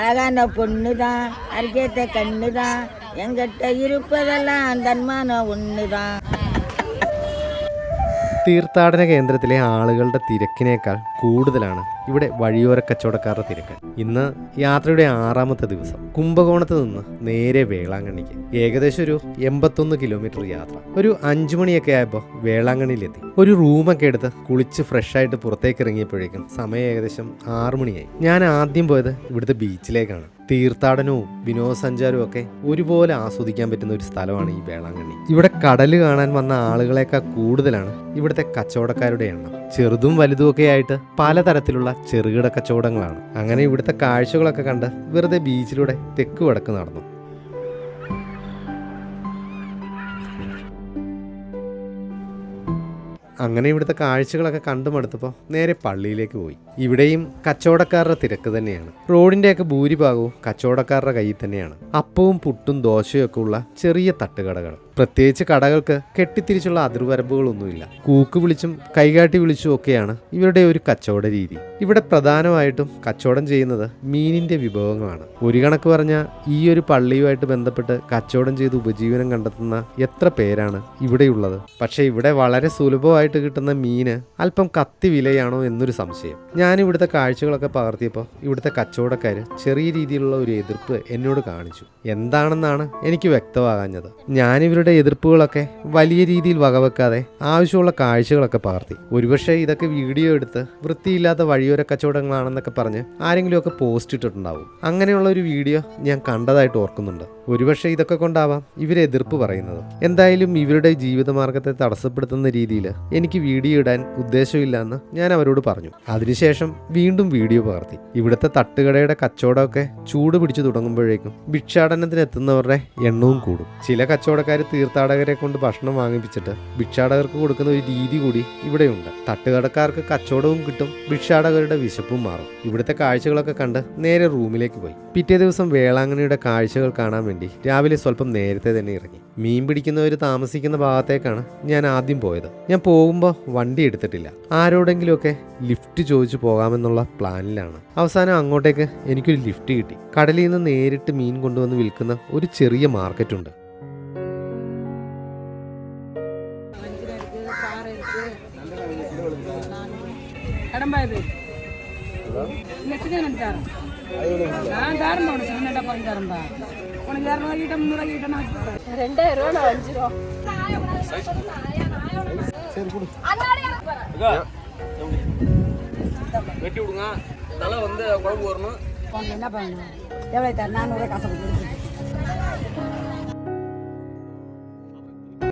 அழகான பொண்ணு தான் அருகேத்த கண்ணு தான் எங்கிட்ட இருப்பதெல்லாம் தன்மான ஒன்று தான் തീർത്ഥാടന കേന്ദ്രത്തിലെ ആളുകളുടെ തിരക്കിനേക്കാൾ കൂടുതലാണ് ഇവിടെ വഴിയോര കച്ചവടക്കാരുടെ തിരക്ക്. ഇന്ന് യാത്രയുടെ ആറാമത്തെ ദിവസം. കുംഭകോണത്ത് നിന്ന് നേരെ വേളാങ്കണ്ണിക്ക്. ഏകദേശം ഒരു എൺപത്തൊന്ന് കിലോമീറ്റർ യാത്ര. ഒരു അഞ്ചു മണിയൊക്കെ ആയപ്പോൾ വേളാങ്കണ്ണിയിലെത്തി. ഒരു റൂമൊക്കെ എടുത്ത് കുളിച്ച് ഫ്രഷായിട്ട് പുറത്തേക്ക് ഇറങ്ങിയപ്പോഴേക്കും സമയം ഏകദേശം ആറു മണിയായി. ഞാൻ ആദ്യം പോയത് ഇവിടുത്തെ ബീച്ചിലേക്കാണ് തീർത്ഥാടനവും വിനോദസഞ്ചാരവും ഒക്കെ ഒരുപോലെ ആസ്വദിക്കാൻ പറ്റുന്ന ഒരു സ്ഥലമാണ് ഈ വേളാങ്കണ്ണി. ഇവിടെ കടൽ കാണാൻ വന്ന ആളുകളെക്കാൾ കൂടുതലാണ് ഇവിടുത്തെ കച്ചവടക്കാരുടെ എണ്ണം. ചെറുതും വലുതും ഒക്കെ ആയിട്ട് പലതരത്തിലുള്ള ചെറുകിട കച്ചവടങ്ങളാണ്. അങ്ങനെ ഇവിടുത്തെ കാഴ്ചകളൊക്കെ കണ്ട് വെറുതെ ബീച്ചിലൂടെ തെക്ക് വടക്ക് നടന്നു. അങ്ങനെ ഇവിടുത്തെ കാഴ്ചകളൊക്കെ കണ്ടു മടുത്തപ്പോൾ നേരെ പള്ളിയിലേക്ക് പോയി. ഇവിടെയും കച്ചവടക്കാരുടെ തിരക്ക് തന്നെയാണ്. റോഡിന്റെയൊക്കെ ഭൂരിഭാഗവും കച്ചവടക്കാരുടെ കയ്യിൽ തന്നെയാണ്. അപ്പവും പുട്ടും ദോശയും ഒക്കെ ഉള്ള ചെറിയ തട്ടുകടകൾ പ്രത്യേകിച്ച് കടകൾക്ക് കെട്ടിത്തിരിച്ചുള്ള അതിർവരമ്പുകളൊന്നുമില്ല. കൂക്ക് വിളിച്ചും കൈകാട്ടി വിളിച്ചും ഒക്കെയാണ് ഇവരുടെ ഒരു കച്ചവട രീതി. ഇവിടെ പ്രധാനമായിട്ടും കച്ചവടം ചെയ്യുന്നത് മീനിന്റെ വിഭവങ്ങളാണ്. ഒരു കണക്ക് പറഞ്ഞാൽ ഈ ഒരു പള്ളിയുമായിട്ട് ബന്ധപ്പെട്ട് കച്ചവടം ചെയ്ത് ഉപജീവനം കണ്ടെത്തുന്ന എത്ര പേരാണ് ഇവിടെയുള്ളത്. പക്ഷേ ഇവിടെ വളരെ സുലഭമായിട്ട് കിട്ടുന്ന മീന് അല്പം കത്തി വിലയാണോ എന്നൊരു സംശയം. ഞാൻ ഇവിടുത്തെ കാഴ്ചകളൊക്കെ പകർത്തിയപ്പോൾ ഇവിടുത്തെ കച്ചവടക്കാർ ചെറിയ രീതിയിലുള്ള ഒരു എതിർപ്പ് എന്നോട് കാണിച്ചു. എന്താണെന്നാണ് എനിക്ക് വ്യക്തമാകാഞ്ഞത്. ഞാൻ ഇവരുടെ എതിർപ്പുകളൊക്കെ വലിയ രീതിയിൽ വകവെക്കാതെ ആവശ്യമുള്ള കാഴ്ചകളൊക്കെ പകർത്തി. ഒരുപക്ഷെ ഇതൊക്കെ വീഡിയോ എടുത്ത് വൃത്തിയില്ലാത്ത വഴിയോര കച്ചവടങ്ങളാണെന്നൊക്കെ പറഞ്ഞ് ആരെങ്കിലുമൊക്കെ പോസ്റ്റ് ഇട്ടിട്ടുണ്ടാവും. അങ്ങനെയുള്ള ഒരു വീഡിയോ ഞാൻ കണ്ടതായിട്ട് ഓർക്കുന്നുണ്ട്. ഒരുപക്ഷെ ഇതൊക്കെ കൊണ്ടാവാം ഇവരെ എതിർപ്പ് പറയുന്നത്. എന്തായാലും ഇവരുടെ ജീവിതമാർഗത്തെ തടസ്സപ്പെടുത്തുന്ന രീതിയിൽ എനിക്ക് വീഡിയോ ഇടാൻ ഉദ്ദേശമില്ലെന്ന് ഞാൻ അവരോട് പറഞ്ഞു. അതിനുശേഷം വീണ്ടും വീഡിയോ പകർത്തി. ഇവിടുത്തെ തട്ടുകടയുടെ കച്ചവടമൊക്കെ ചൂട് പിടിച്ചു തുടങ്ങുമ്പോഴേക്കും ഭിക്ഷാടനത്തിന് എത്തുന്നവരുടെ എണ്ണവും കൂടും. ചില കച്ചവടക്കാർ തീർത്ഥാടകരെ കൊണ്ട് ഭക്ഷണം വാങ്ങിപ്പിച്ചിട്ട് ഭിക്ഷാടകർക്ക് കൊടുക്കുന്ന ഒരു രീതി കൂടി ഇവിടെയുണ്ട്. തട്ടുകടക്കാർക്ക് കച്ചവടവും കിട്ടും ഭിക്ഷാടകരുടെ വിശപ്പും മാറും. ഇവിടുത്തെ കാഴ്ചകളൊക്കെ കണ്ട് നേരെ റൂമിലേക്ക് പോയി. പിറ്റേ ദിവസം വേളാങ്ങണിയുടെ കാഴ്ചകൾ കാണാൻ വേണ്ടി രാവിലെ സ്വല്പം നേരത്തെ തന്നെ ഇറങ്ങി മീൻ പിടിക്കുന്നവർ താമസിക്കുന്ന ഭാഗത്തേക്കാണ് ഞാൻ ആദ്യം പോയത് ഞാൻ പോകുമ്പോൾ വണ്ടി എടുത്തിട്ടില്ല ആരോടെങ്കിലുമൊക്കെ ലിഫ്റ്റ് ചോദിച്ചു പോകാമെന്നുള്ള പ്ലാനിലാണ് അവസാനം അങ്ങോട്ടേക്ക് എനിക്കൊരു ലിഫ്റ്റ് കിട്ടി കടലിൽ നിന്ന് നേരിട്ട് മീൻ കൊണ്ടുവന്ന് വിൽക്കുന്ന ഒരു ചെറിയ മാർക്കറ്റുണ്ട് கடம்பா இது இல்லை சின்ன தரேன் நான் தரேன் உனக்கு சின்ன டப்பா தரேன்பா உனக்கு இரநூறு கிட்ட முந்நூறு கிட்ட நான் வச்சு தரேன். ரெண்டாயிரம் ரூபா நான் அஞ்சு ரூபா. வெட்டி விடுங்க தலை வந்து குழம்பு வரணும். என்ன பண்ணணும்? எவ்வளோ நானூறு காசு கொடுத்து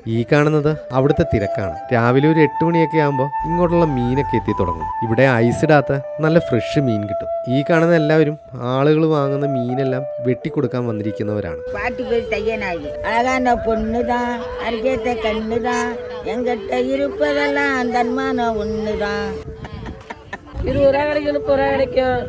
ഈ കാണുന്നത് അവിടുത്തെ തിരക്കാണ് രാവിലെ ഒരു എട്ട് മണിയൊക്കെ ആകുമ്പോൾ ഇങ്ങോട്ടുള്ള മീനൊക്കെ എത്തി തുടങ്ങും ഇവിടെ ഐസ് ഇടാത്ത നല്ല ഫ്രഷ് മീൻ കിട്ടും ഈ കാണുന്ന എല്ലാവരും ആളുകൾ വാങ്ങുന്ന മീനെല്ലാം വെട്ടിക്കൊടുക്കാൻ വന്നിരിക്കുന്നവരാണ് பாட்டு பேர் தையனாகி அழகான பொண்ணு தான் அருகேத்த கண்ணு தான் எங்கிட்ட இருப்பதெல்லாம் தன்மானம் ஒன்று தான் இருபது ரூபா கிடைக்கும் முப்பது ரூபா கிடைக்கும்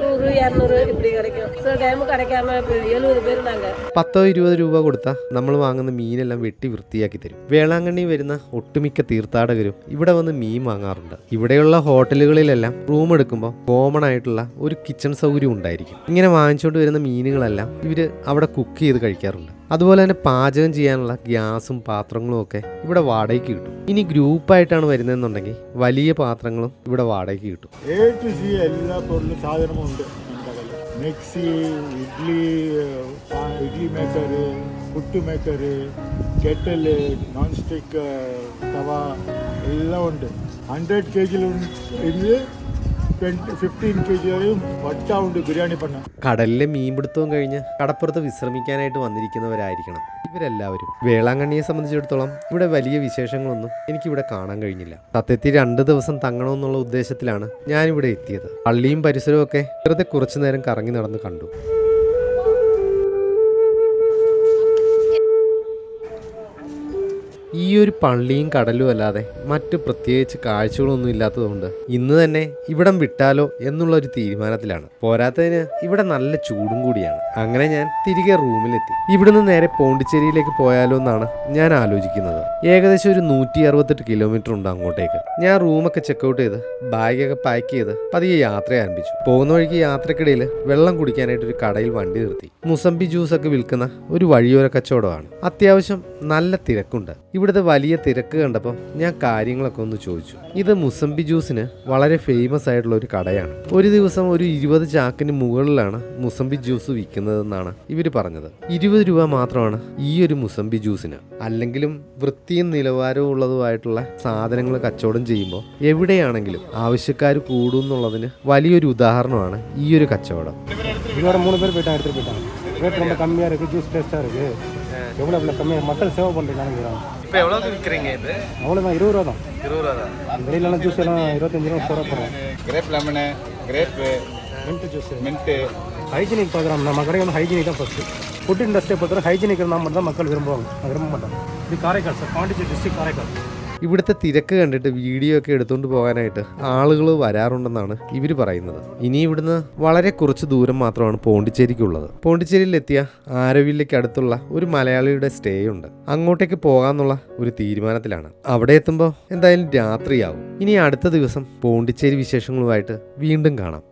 நூறு இரநூறு இப்படி கிடைக்கும் சில டைம் கிடைக்காம இப்போ எழுபது பேர் நாங்கள் പത്തോ ഇരുപത് രൂപ കൊടുത്താൽ നമ്മൾ വാങ്ങുന്ന മീനെല്ലാം വെട്ടി വൃത്തിയാക്കി തരും വേളാങ്കണ്ണി വരുന്ന ഒട്ടുമിക്ക തീർത്ഥാടകരും ഇവിടെ വന്ന് മീൻ വാങ്ങാറുണ്ട് ഇവിടെയുള്ള ഹോട്ടലുകളിലെല്ലാം റൂം എടുക്കുമ്പോൾ കോമൺ ആയിട്ടുള്ള ഒരു കിച്ചൺ സൗകര്യം ഉണ്ടായിരിക്കും ഇങ്ങനെ വാങ്ങിച്ചുകൊണ്ട് വരുന്ന മീനുകളെല്ലാം ഇവർ അവിടെ കുക്ക് ചെയ്ത് കഴിക്കാറുണ്ട് അതുപോലെ തന്നെ പാചകം ചെയ്യാനുള്ള ഗ്യാസും പാത്രങ്ങളും ഒക്കെ ഇവിടെ വാടകയ്ക്ക് കിട്ടും. ഇനി ഗ്രൂപ്പായിട്ടാണ് വരുന്നതെന്നുണ്ടെങ്കിൽ വലിയ പാത്രങ്ങളും ഇവിടെ വാടകയ്ക്ക് കിട്ടും. ഉണ്ട് mixie idli idli maker food maker kettle non stick tawa എല്ലാം ഉണ്ട്. ഹൺഡ്രഡ് കെ ജിയിൽ ഇരുന്ന് കടലിലെ മീൻപിടുത്തവും കഴിഞ്ഞ് കടപ്പുറത്ത് വിശ്രമിക്കാനായിട്ട് വന്നിരിക്കുന്നവരായിരിക്കണം ഇവരെല്ലാവരും. വേളാങ്കണ്ണിയെ സംബന്ധിച്ചിടത്തോളം ഇവിടെ വലിയ വിശേഷങ്ങളൊന്നും എനിക്കിവിടെ കാണാൻ കഴിഞ്ഞില്ല. സത്യത്തിൽ രണ്ട് ദിവസം തങ്ങണമെന്നുള്ള ഉദ്ദേശത്തിലാണ് ഞാനിവിടെ എത്തിയത്. പള്ളിയും പരിസരവും ഒക്കെ വെറുതെ കുറച്ചു നേരം കറങ്ങി നടന്ന് കണ്ടു. ഈ ഒരു പള്ളിയും കടലും അല്ലാതെ മറ്റു പ്രത്യേകിച്ച് കാഴ്ചകളൊന്നും ഇല്ലാത്തതുകൊണ്ട് ഇന്ന് തന്നെ ഇവിടം വിട്ടാലോ എന്നുള്ള ഒരു തീരുമാനത്തിലാണ്. പോരാത്തതിന് ഇവിടെ നല്ല ചൂടും കൂടിയാണ്. അങ്ങനെ ഞാൻ തിരികെ റൂമിലെത്തി. ഇവിടുന്ന് നേരെ പോണ്ടിച്ചേരിയിലേക്ക് പോയാലോ എന്നാണ് ഞാൻ ആലോചിക്കുന്നത്. ഏകദേശം ഒരു നൂറ്റി അറുപത്തെട്ട് കിലോമീറ്റർ ഉണ്ട് അങ്ങോട്ടേക്ക്. ഞാൻ റൂമൊക്കെ ചെക്കൗട്ട് ചെയ്ത് ബാഗൊക്കെ പാക്ക് ചെയ്ത് പതിയെ യാത്ര ആരംഭിച്ചു. പോകുന്ന വഴിക്ക് യാത്രക്കിടയിൽ വെള്ളം കുടിക്കാനായിട്ട് ഒരു കടയിൽ വണ്ടി നിർത്തി. മുസംബി ജ്യൂസ് ഒക്കെ വിൽക്കുന്ന ഒരു വഴിയോര കച്ചവടമാണ്. അത്യാവശ്യം നല്ല തിരക്കുണ്ട്. ഇവിടുത്തെ വലിയ തിരക്ക് കണ്ടപ്പോൾ ഞാൻ കാര്യങ്ങളൊക്കെ ഒന്ന് ചോദിച്ചു. ഇത് മുസംബി ജ്യൂസിന് വളരെ ഫേമസ് ആയിട്ടുള്ള ഒരു കടയാണ്. ഒരു ദിവസം ഒരു ഇരുപത് ചാക്കിന് മുകളിലാണ് മുസംബി ജ്യൂസ് വിൽക്കുന്നതെന്നാണ് ഇവർ പറഞ്ഞത്. ഇരുപത് രൂപ മാത്രമാണ് ഈ ഒരു മുസംബി ജ്യൂസിന്. അല്ലെങ്കിലും വൃത്തിയും നിലവാരവും ഉള്ളതുമായിട്ടുള്ള സാധനങ്ങൾ കച്ചവടം ചെയ്യുമ്പോൾ എവിടെയാണെങ്കിലും ആവശ്യക്കാർ കൂടും എന്നുള്ളതിന് വലിയൊരു ഉദാഹരണമാണ് ഈ ഒരു കച്ചവടം. മൂന്ന് പേര് പോയിട്ട് എടുത്തിട്ട് പോയിട്ടാണ് കമ്മിയാ ജ്യൂസ് ടേസ്റ്റാ எவ்வளோ எவ்வளோ கம்மியாக மக்கள் சேவை பண்ணுறீங்க நினைக்கிறாங்க இப்போ எவ்வளோக்கு விற்கிறீங்க இது? அவ்வளோதான் இருபது ரூபா தான். இருபது ரூபா தான். வெளியிலலாம் ஜூஸ் எல்லாம் இருபத்தஞ்சு ரூபா போட போகிறோம் grape lemon grape mint juice mint hygienic பார்க்குறோம். நம்ம கடை வந்து ஹைஜீனிக் தான் ஃபஸ்ட்டு ஃபுட் இண்டஸ்ட்ரியை பொறுத்தவரை ஹைஜீனிக் இருந்தால் மட்டும் தான் மக்கள் விரும்புவாங்க. விரும்ப மாட்டாங்க இது காரைக்கால் சார் பாண்டிச்சேரி டிஸ்ட்ரிக்ட் காரைக்கால். ഇവിടുത്തെ തിരക്ക് കണ്ടിട്ട് വീഡിയോ ഒക്കെ എടുത്തുകൊണ്ട് പോകാനായിട്ട് ആളുകൾ വരാറുണ്ടെന്നാണ് ഇവർ പറയുന്നത്. ഇനി ഇവിടുന്ന് വളരെ കുറച്ച് ദൂരം മാത്രമാണ് പോണ്ടിച്ചേരിക്കുള്ളത്. പോണ്ടിച്ചേരിയിലെത്തിയ ആരവില്ലയ്ക്ക് അടുത്തുള്ള ഒരു മലയാളിയുടെ സ്റ്റേ ഉണ്ട്. അങ്ങോട്ടേക്ക് പോകാന്നുള്ള ഒരു തീരുമാനത്തിലാണ്. അവിടെ എത്തുമ്പോൾ എന്തായാലും രാത്രിയാവും. ഇനി അടുത്ത ദിവസം പോണ്ടിച്ചേരി വിശേഷങ്ങളുമായിട്ട് വീണ്ടും കാണാം.